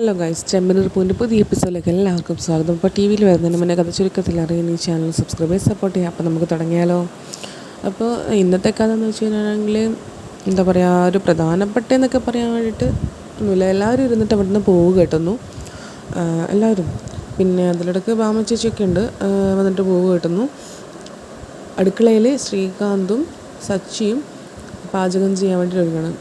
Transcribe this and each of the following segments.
Hello guys ചെമ്പനൂർ പൂവിന്റെ പുതിയ എപ്പിസോഡിലേക്ക് എല്ലാവർക്കും സ്വാഗതം. അപ്പോൾ ടി വിയിൽ വരുന്നതിന് മുന്നേ കഥ ചുരുക്കത്തിൽ അറിയുന്ന ഈ ചാനൽ സബ്സ്ക്രൈബ് ചെയ്ത് സപ്പോർട്ട് ചെയ്യാം. അപ്പോൾ നമുക്ക് തുടങ്ങിയാലോ. അപ്പോൾ ഇന്നത്തെ കഥ എന്ന് വെച്ച് കഴിഞ്ഞാണെങ്കിൽ എന്താ പറയുക ഒരു പ്രധാനപ്പെട്ട എന്നൊക്കെ പറയാൻ വേണ്ടിയിട്ട് ഒന്നുമില്ല. എല്ലാവരും ഇരുന്നിട്ട് അവിടെ നിന്ന് പോവുക കേട്ടുന്നു എല്ലാവരും. പിന്നെ അതിലിടക്ക് ബാമ ചേച്ചിയൊക്കെ ഉണ്ട് വന്നിട്ട് പോവുക കേട്ടുന്നു അടുക്കളയിൽ ശ്രീകാന്തും സച്ചിയും പാചകം ചെയ്യാൻ വേണ്ടി ഒരുങ്ങണം.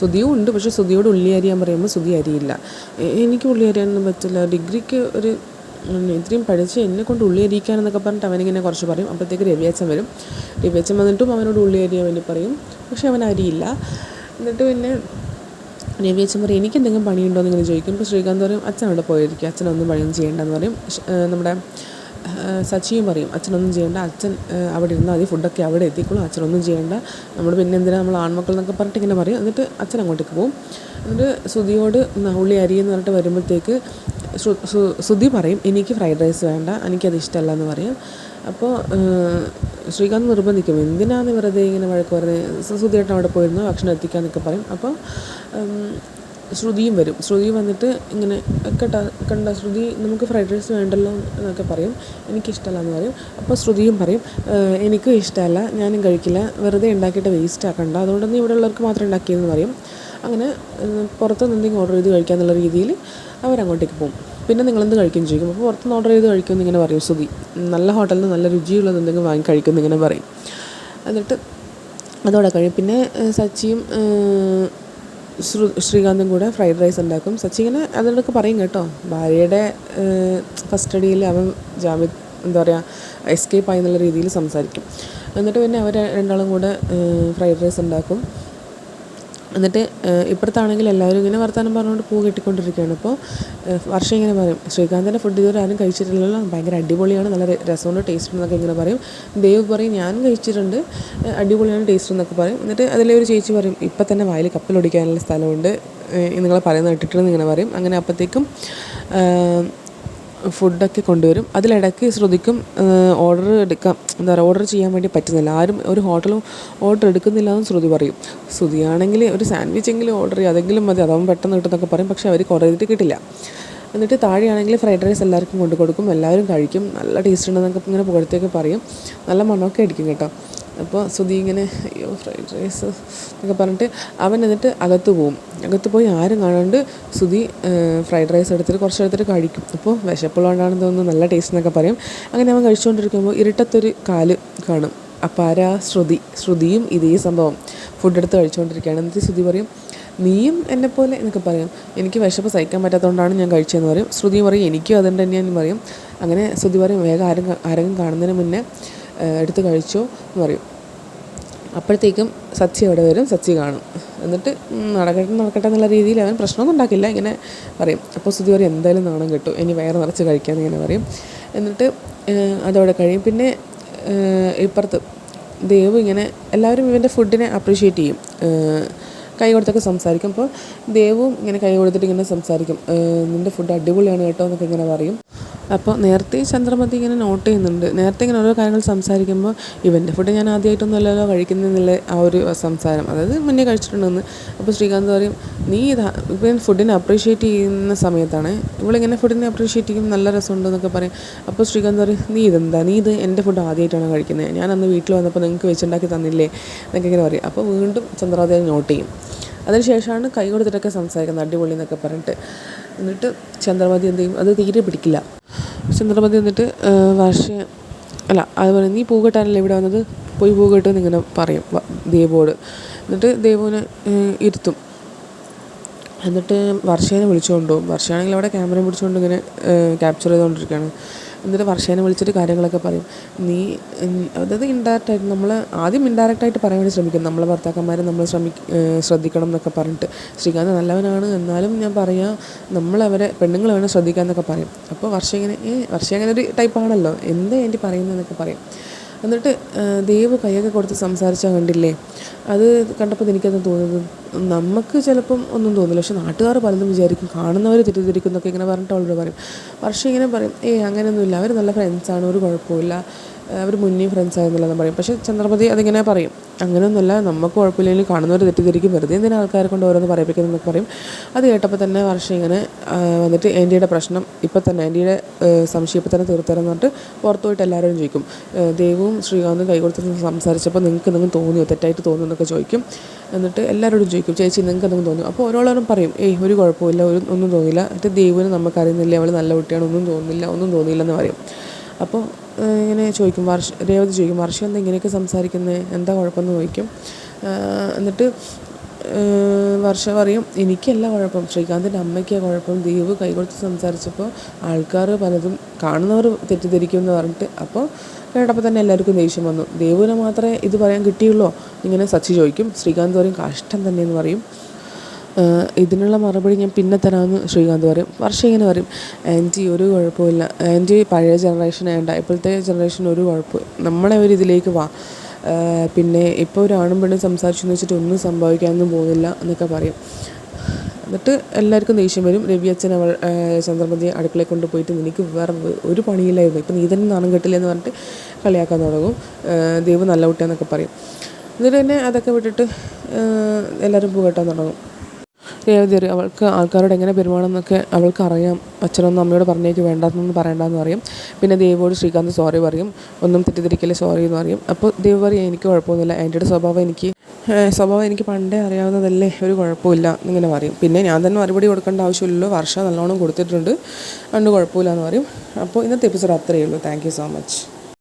സുധിയും ഉണ്ട് പക്ഷേ സുധിയോട് ഉള്ളി അരിയാൻ പറയുമ്പോൾ സുധി അരിയില്ല. എനിക്ക് ഉള്ളി അരിയാനൊന്നും പറ്റില്ല. ഡിഗ്രിക്ക് ഒരു ഇത്രയും പഠിച്ച് എന്നെ കൊണ്ട് ഉള്ളി അരിയിക്കാനെന്നൊക്കെ പറഞ്ഞിട്ട് അവനിങ്ങനെ കുറച്ച് പറയും. അപ്പോഴത്തേക്ക് രവിയച്ചൻ വരും. രവിയച്ചൻ വന്നിട്ടും അവനോട് ഉള്ളി അരിയാൻ വേണ്ടി പറയും. പക്ഷെ അവൻ അരിയില്ല. എന്നിട്ട് പിന്നെ രവിയച്ചൻ പറയും എനിക്ക് എന്തെങ്കിലും പണിയുണ്ടോ? എന്ന് ഇങ്ങനെ ചോദിക്കും. ഇപ്പോൾ ശ്രീകാന്ത് പറയും അച്ഛൻ അവിടെ പോയിരിക്കും. അച്ഛനൊന്നും പണിയൊന്നും ചെയ്യേണ്ടെന്ന് പറയും. നമ്മുടെ സച്ചിയും പറയും അച്ഛനൊന്നും ചെയ്യേണ്ട അച്ഛൻ അവിടെ ഇരുന്നാൽ മതി ഫുഡൊക്കെ അവിടെ എത്തിക്കോളും അച്ഛനൊന്നും ചെയ്യേണ്ട. നമ്മൾ പിന്നെ എന്തിനാ നമ്മൾ ആൺമക്കൾ എന്നൊക്കെ പറഞ്ഞിട്ട് ഇങ്ങനെ പറയും. എന്നിട്ട് അച്ഛൻ അങ്ങോട്ടേക്ക് പോകും എന്നിട്ട് സുധിയോട് ഉള്ളി അരിയെന്ന് പറഞ്ഞിട്ട് വരുമ്പോഴത്തേക്ക് ശ്രു- സു- സുധി പറയും എനിക്ക് ഫ്രൈഡ് റൈസ് വേണ്ട എനിക്കത് ഇഷ്ടമല്ല എന്ന് പറയും. അപ്പോൾ ശ്രീകാന്ത് നിർബന്ധിക്കും എന്തിനാണ് വെറുതെ ഇങ്ങനെ വഴക്ക് പറഞ്ഞത് സുധിയേട്ടൻ അവിടെ പോയിരുന്നു ഭക്ഷണം എത്തിക്കാന്നൊക്കെ പറയും. അപ്പോൾ ശ്രുതിയും വരും. ശ്രുതി വന്നിട്ട് ഇങ്ങനെ കേട്ടാ കണ്ട ശ്രുതി നമുക്ക് ഫ്രൈഡ് റൈസ് വേണ്ടല്ലോ എന്നൊക്കെ പറയും. എനിക്കിഷ്ടമല്ല എന്ന് പറയും. അപ്പോൾ ശ്രുതിയും പറയും എനിക്കും ഇഷ്ടമല്ല ഞാനും കഴിക്കില്ല വെറുതെ ഉണ്ടാക്കിയിട്ട് വേസ്റ്റ് ആക്കണ്ട അതുകൊണ്ട് നീ ഇവിടെ ഉള്ളവർക്ക് മാത്രം ഉണ്ടാക്കിയെന്ന് പറയും. അങ്ങനെ പുറത്ത് എന്തെങ്കിലും ഓർഡർ ചെയ്ത് കഴിക്കാന്നുള്ള രീതിയിൽ അവരങ്ങോട്ടേക്ക് പോകും. പിന്നെ നിങ്ങളെന്ത് കഴിക്കും ചോദിക്കും. അപ്പോൾ പുറത്തുനിന്ന് ഓർഡർ ചെയ്ത് കഴിക്കുമെന്ന് ഇങ്ങനെ പറയും ശ്രുതി. നല്ല ഹോട്ടലിൽ നിന്ന് നല്ല രുചിയുള്ളത് എന്തെങ്കിലും വാങ്ങി കഴിക്കുമെന്ന് ഇങ്ങനെ പറയും. എന്നിട്ട് അതോടെ കഴിയും. പിന്നെ സച്ചിയും ശ്രീകാന്തും കൂടെ ഫ്രൈഡ് റൈസ് ഉണ്ടാക്കും. സച്ചി ഇങ്ങനെ അതിനൊക്കെ പറയും കേട്ടോ ഭാര്യയുടെ കസ്റ്റഡിയിൽ അവൻ ജാമ്യ എന്താ പറയുക എസ്കേപ്പ് ആയി എന്നുള്ള രീതിയിൽ സംസാരിക്കും. എന്നിട്ട് പിന്നെ അവർ രണ്ടാളും കൂടെ ഫ്രൈഡ് റൈസ് ഉണ്ടാക്കും. എന്നിട്ട് ഇപ്പുറത്താണെങ്കിൽ എല്ലാവരും ഇങ്ങനെ വർത്തമാനം പറഞ്ഞുകൊണ്ട് പൂ കെട്ടിക്കൊണ്ടിരിക്കുകയാണ്. അപ്പോൾ വർഷം ഇങ്ങനെ പറയും ശ്രീകാന്തിന്റെ ഫുഡ് ഇതുവരെ ആരും കഴിച്ചിട്ടില്ലല്ലോ. ഭയങ്കര അടിപൊളിയാണ് നല്ല രസമുണ്ട് ടേസ്റ്റ് എന്നൊക്കെ ഇങ്ങനെ പറയും. ദേവ് പറയും ഞാൻ കഴിച്ചിട്ടുണ്ട് അടിപൊളിയാണ് ടേസ്റ്റ് എന്നൊക്കെ പറയും. എന്നിട്ട് അതിലെ ഒരു ചേച്ചി പറയും ഇപ്പം തന്നെ വായിൽ കപ്പലൊടിക്കാനുള്ള സ്ഥലമുണ്ട് നിങ്ങളെ പറയുന്നത് ഇട്ടിട്ടുണ്ടെന്ന് ഇങ്ങനെ പറയും. അങ്ങനെ അപ്പോഴത്തേക്കും ഫുഡൊക്കെ കൊണ്ടുവരും. അതിലിടയ്ക്ക് ശ്രദ്ധിക്കും ഓർഡർ എടുക്കാം. എന്താ പറയുക ഓർഡർ ചെയ്യാൻ വേണ്ടി പറ്റുന്നില്ല. ആരും ഒരു ഹോട്ടലും ഓർഡർ എടുക്കുന്നില്ല എന്ന് ശ്രുതി പറയും. ശ്രുതിയാണെങ്കിൽ ഒരു സാൻഡ്വിച്ച് എങ്കിലും ഓർഡർ ചെയ്യും അതെങ്കിലും മതി. അതാവും പെട്ടെന്ന് കിട്ടുന്നൊക്കെ പറയും. പക്ഷേ അവർ കുറേ കിട്ടില്ല. എന്നിട്ട് താഴെയാണെങ്കിൽ ഫ്രൈഡ് റൈസ് എല്ലാവർക്കും കൊണ്ടു കൊടുക്കും. എല്ലാവരും കഴിക്കും. നല്ല ടേസ്റ്റ് ഉണ്ടെന്നൊക്കെ ഇങ്ങനെ പുകഴ്ത്തേക്ക് പറയും. നല്ല മണമൊക്കെ അടിക്കും കേട്ടോ. അപ്പോൾ സുധി ഇങ്ങനെ അയ്യോ ഫ്രൈഡ് റൈസ് എന്നൊക്കെ പറഞ്ഞിട്ട് അവൻ എന്നിട്ട് അകത്ത് പോവും. അകത്ത് പോയി ആരും കാണാണ്ട് സുധി ഫ്രൈഡ് റൈസ് എടുത്തിട്ട് കുറച്ച് എടുത്തിട്ട് കഴിക്കും. അപ്പോൾ വിശപ്പുള്ളതുകൊണ്ടാണെന്ന് തോന്നുന്നു നല്ല ടേസ്റ്റ് എന്നൊക്കെ പറയും. അങ്ങനെ അവൻ കഴിച്ചുകൊണ്ടിരിക്കുമ്പോൾ ഇരുട്ടത്തൊരു കാൽ കാണും. അപ്പോൾ ആരാ? ശ്രുതി. ശ്രുതിയും ഇതേ സംഭവം. ഫുഡ് എടുത്ത് കഴിച്ചുകൊണ്ടിരിക്കുകയാണ്. എന്നിട്ട് ശ്രുതി പറയും നീയും എന്നെ പോലെ എന്നൊക്കെ പറയും. എനിക്ക് വിശപ്പ് സഹിക്കാൻ പറ്റാത്തതുകൊണ്ടാണ് ഞാൻ കഴിച്ചതെന്ന് പറയും. ശ്രുതി പറയും എനിക്കും അതുകൊണ്ട് തന്നെയാണെന്ന് പറയും. അങ്ങനെ ശ്രുതി പറയും വേഗം ആരും ആരെങ്കിലും കാണുന്നതിന് മുന്നേ എടുത്ത് കഴിച്ചോ എന്ന് പറയും. അപ്പോഴത്തേക്കും സച്ചി അവിടെ വരും സച്ചി കാണും. എന്നിട്ട് നടക്കട്ടെ നടക്കട്ടെ എന്നുള്ള രീതിയിൽ അവൻ പ്രശ്നമൊന്നും ഉണ്ടാക്കില്ല ഇങ്ങനെ പറയും. അപ്പോൾ സ്തുതി പറയും എന്തായാലും നാണം കിട്ടും ഇനി വയറ് നിറച്ച് കഴിക്കാമെന്ന് ഇങ്ങനെ പറയും. എന്നിട്ട് അതവിടെ കഴിയും. പിന്നെ ഇപ്പുറത്ത് ദേവ് ഇങ്ങനെ എല്ലാവരും ഇവന്റെ ഫുഡിനെ അപ്രീഷിയേറ്റ് ചെയ്യും. കൈ കൊടുത്തൊക്കെ സംസാരിക്കും. അപ്പോൾ ദേവും ഇങ്ങനെ കൈ കൊടുത്തിട്ട് ഇങ്ങനെ സംസാരിക്കും. നിന്റെ ഫുഡ് അടിപൊളിയാണ് കേട്ടോ എന്നൊക്കെ ഇങ്ങനെ പറയും. അപ്പോൾ നേരത്തെ ചന്ദ്രമതി ഇങ്ങനെ നോട്ട് ചെയ്യുന്നുണ്ട്. നേരത്തെ ഇങ്ങനെ ഓരോ കാര്യങ്ങൾ സംസാരിക്കുമ്പോൾ ഇവന്റെ ഫുഡ് ഞാൻ ആദ്യമായിട്ടൊന്നും അല്ലല്ലോ കഴിക്കുന്നതെന്നുള്ള ആ ഒരു സംസാരം. അതായത് മുന്നേ കഴിച്ചിട്ടുണ്ടെന്ന്. അപ്പോൾ ശ്രീകാന്ത് പറയും നീ ഇതാ ഇപ്പം ഫുഡിനെ അപ്രീഷിയേറ്റ് ചെയ്യുന്ന സമയത്താണ്. ഇവളിങ്ങനെ ഫുഡിനെ അപ്രീഷിയേറ്റ് ചെയ്യും നല്ല രസമുണ്ടെന്നൊക്കെ പറയും. അപ്പോൾ ശ്രീകാന്ത് പറയും നീ ഇതെന്താ? നീ ഇത് എന്റെ ഫുഡ് ആദ്യമായിട്ടാണ് കഴിക്കുന്നത്? ഞാൻ അന്ന് വീട്ടിൽ വന്നപ്പോൾ നിങ്ങൾക്ക് വെച്ചുണ്ടാക്കി തന്നില്ലേ? എന്നൊക്കെ ഇങ്ങനെ പറയും. അപ്പോൾ വീണ്ടും ചന്ദ്രാവതി നോട്ട് ചെയ്യും. അതിനുശേഷമാണ് കൈ കൊടുത്തിട്ടൊക്കെ സംസാരിക്കുന്നത് അടിപൊളി എന്നൊക്കെ പറഞ്ഞിട്ട്. എന്നിട്ട് ചന്ദ്രമതി എന്ത് ചെയ്യും? അത് തീരെ പിടിക്കില്ല. ചന്ദ്രമതി എന്നിട്ട് വർഷ അല്ല അത് പറയും നീ പൂ കെട്ടാനല്ലേ ഇവിടെ വന്നത്? പോയി പൂ ഇങ്ങനെ പറയും ദേവോട് എന്നിട്ട് ദേവുവിനെ ഇരുത്തും. എന്നിട്ട് വർഷേനെ വിളിച്ചുകൊണ്ട് പോകും വർഷയാണെങ്കിൽ അവിടെ ക്യാമറയും പിടിച്ചുകൊണ്ട് ഇങ്ങനെ ക്യാപ്ചർ ചെയ്തുകൊണ്ടിരിക്കുകയാണ്. എന്നിട്ട് വർഷേനെ വിളിച്ചിട്ട് കാര്യങ്ങളൊക്കെ പറയും. നീ അതായത് ഇൻഡയറക്റ്റ് ആയിട്ട് നമ്മൾ ആദ്യം ഇൻഡയറക്റ്റ് ആയിട്ട് പറയാൻ വേണ്ടി ശ്രമിക്കും. നമ്മളെ ഭർത്താക്കന്മാരെ നമ്മൾ ശ്രമി ശ്രദ്ധിക്കണം എന്നൊക്കെ പറഞ്ഞിട്ട്. ശ്രീകാന്ത് നല്ലവനാണ് എന്നാലും ഞാൻ പറയാം നമ്മളവരെ പെണ്ണുങ്ങൾ വേണം ശ്രദ്ധിക്കാമെന്നൊക്കെ പറയും. അപ്പോൾ വർഷ ഇങ്ങനെ ഏ വർഷ അങ്ങനെ ഒരു ടൈപ്പാണല്ലോ എന്താ എന്റെ പറയുന്നതെന്നൊക്കെ പറയും. എന്നിട്ട് ദേവ് കൈയൊക്കെ കൊടുത്ത് സംസാരിച്ചാൽ കണ്ടില്ലേ? അത് കണ്ടപ്പോൾ എനിക്കത് തോന്നുന്നത്? നമുക്ക് ചിലപ്പം ഒന്നും തോന്നില്ല. പക്ഷെ നാട്ടുകാർ പലതും വിചാരിക്കും. കാണുന്നവർ തെറ്റിദ്ധരിക്കുന്നൊക്കെ ഇങ്ങനെ പറഞ്ഞിട്ട് അവളോട് പറയും. പക്ഷേ ഇങ്ങനെ പറയും ഏയ് അങ്ങനെയൊന്നുമില്ല. അവർ നല്ല ഫ്രണ്ട്സാണ് ഒരു കുഴപ്പമില്ല അവർ മുന്നേ ആയിരുന്നില്ലെന്ന് പറയും. പക്ഷേ ചന്ദ്രമതി അതിങ്ങനെ പറയും. അങ്ങനെയൊന്നുമല്ല നമുക്ക് കുഴപ്പമില്ലെങ്കിൽ കാണുന്നവർ തെറ്റിദ്ധരിക്കും. വെറുതെ എന്തിനാ ആൾക്കാരെ കൊണ്ട് ഓരോന്ന് പറയിപ്പിക്കുന്നതെന്നൊക്കെ പറയും. അത് കേട്ടപ്പോൾ തന്നെ വർഷം ഇങ്ങനെ വന്നിട്ട് ആന്റിയുടെ പ്രശ്നം ഇപ്പം തന്നെ ആന്റിയുടെ സംശയം ഇപ്പം തന്നെ തീർത്തരാന്ന് പറഞ്ഞിട്ട് പുറത്തു പോയിട്ട് എല്ലാവരോടും ചോദിക്കും. ദൈവവും ദേവും ശ്രീകാന്തും കൈകൊടുത്ത് സംസാരിച്ചപ്പോൾ നിങ്ങൾക്ക് എന്തെങ്കിലും തോന്നിയോ? തെറ്റായിട്ട് തോന്നുന്നു എന്നൊക്കെ ചോദിക്കും. എന്നിട്ട് എല്ലാവരോടും ചോദിക്കും ചേച്ചി നിങ്ങൾക്ക് എന്തെങ്കിലും തോന്നിയോ? അപ്പോൾ ഓരോരോരും പറയും ഏയ് ഒരു കുഴപ്പമില്ല ഒരു ഒന്നും തോന്നില്ല എന്നിട്ട് ദേവിന് നമുക്കറിയുന്നില്ല അവൾ നല്ല കുട്ടിയാണ് ഒന്നും തോന്നുന്നില്ല ഒന്നും തോന്നിയില്ലെന്ന് പറയും. അപ്പോൾ ഇങ്ങനെ ചോദിക്കും വർഷ രേവതി ചോദിക്കും വർഷം എന്താ ഇങ്ങനെയൊക്കെ സംസാരിക്കുന്നത് എന്താ കുഴപ്പമെന്ന് ചോദിക്കും. എന്നിട്ട് വർഷം പറയും എനിക്കല്ല കുഴപ്പം. ശ്രീകാന്തിന്റെ അമ്മയ്ക്കാണ് കുഴപ്പം. ദീപ് കൈകൊടുത്ത് സംസാരിച്ചപ്പോൾ ആൾക്കാർ പലതും കാണുന്നവർ തെറ്റിദ്ധരിക്കും എന്ന് പറഞ്ഞിട്ട് അപ്പോൾ കേട്ടപ്പോൾ തന്നെ എല്ലാവർക്കും ദേഷ്യം വന്നു. ദേവുവിനെ മാത്രമേ ഇത് പറയാൻ കിട്ടിയുള്ളൂ. ഇങ്ങനെ സച്ചി ചോദിക്കും ശ്രീകാന്ത് പറയും കഷ്ടം തന്നെയെന്ന് പറയും. ഇതിനുള്ള മറുപടി ഞാൻ പിന്നെ തരാമെന്ന് ശ്രീകാന്ത് പറയും. വർഷം ഇങ്ങനെ പറയും ആന്റി ഒരു കുഴപ്പമില്ല. ആന്റി പഴയ ജനറേഷൻ വേണ്ട ഇപ്പോഴത്തെ ജനറേഷൻ ഒരു കുഴപ്പം നമ്മളെ ഒരു ഇതിലേക്ക് വാ. പിന്നെ ഇപ്പോൾ ഒരു ആണും പെണ്ണും സംസാരിച്ചു എന്ന് വെച്ചിട്ട് ഒന്നും സംഭവിക്കാനൊന്നും പോകുന്നില്ല എന്നൊക്കെ പറയും. എന്നിട്ട് എല്ലാവർക്കും ദേഷ്യം വരും. രവി അച്ഛൻ അവൾ ചന്ദ്രമതിയെ അടുക്കളയിൽ കൊണ്ട് പോയിട്ട് നിനക്ക് വേറെ ഒരു പണിയില്ലായിരുന്നു. ഇപ്പം നീ തന്നെ നാണം കെട്ടില്ല എന്ന് പറഞ്ഞിട്ട് കളിയാക്കാൻ തുടങ്ങും. ദൈവം നല്ല കുട്ടിയാന്നൊക്കെ പറയും. എന്നിട്ട് തന്നെ അതൊക്കെ വിട്ടിട്ട് എല്ലാവരും എല്ലാവരും പൂകെട്ടാൻ തുടങ്ങും. അറിയും അവൾക്ക് ആൾക്കാരോട് എങ്ങനെ പെരുമാറണം എന്നൊക്കെ അവൾക്ക് അറിയാം. അച്ഛനൊന്നും അമ്മയോട് പറഞ്ഞേക്ക് വേണ്ടാന്നൊന്നും പറയണ്ടെന്ന് പറയും. പിന്നെ ദേവോട് ശ്രീകാന്ത് സോറി പറയും. ഒന്നും തെറ്റിദ്ധരിക്കല്ലേ സോറി എന്ന് പറയും. അപ്പോൾ ദേവ് പറയും എനിക്ക് കുഴപ്പമൊന്നുമില്ല. ആന്റിയുടെ സ്വഭാവം എനിക്ക് സ്വഭാവം എനിക്ക് പണ്ടേ അറിയാവുന്നതല്ലേ. ഒരു കുഴപ്പമില്ല. എന്നിങ്ങനെ പറയും. പിന്നെ ഞാൻ തന്നെ മറുപടി കൊടുക്കേണ്ട ആവശ്യമില്ലല്ലോ. വർഷം നല്ലോണം കൊടുത്തിട്ടുണ്ട്. അതുകൊണ്ട് കുഴപ്പമില്ല എന്ന് പറയും. അപ്പോൾ ഇന്നത്തെ എപ്പിസോഡ് അത്രയേ ഉള്ളൂ. Thank so much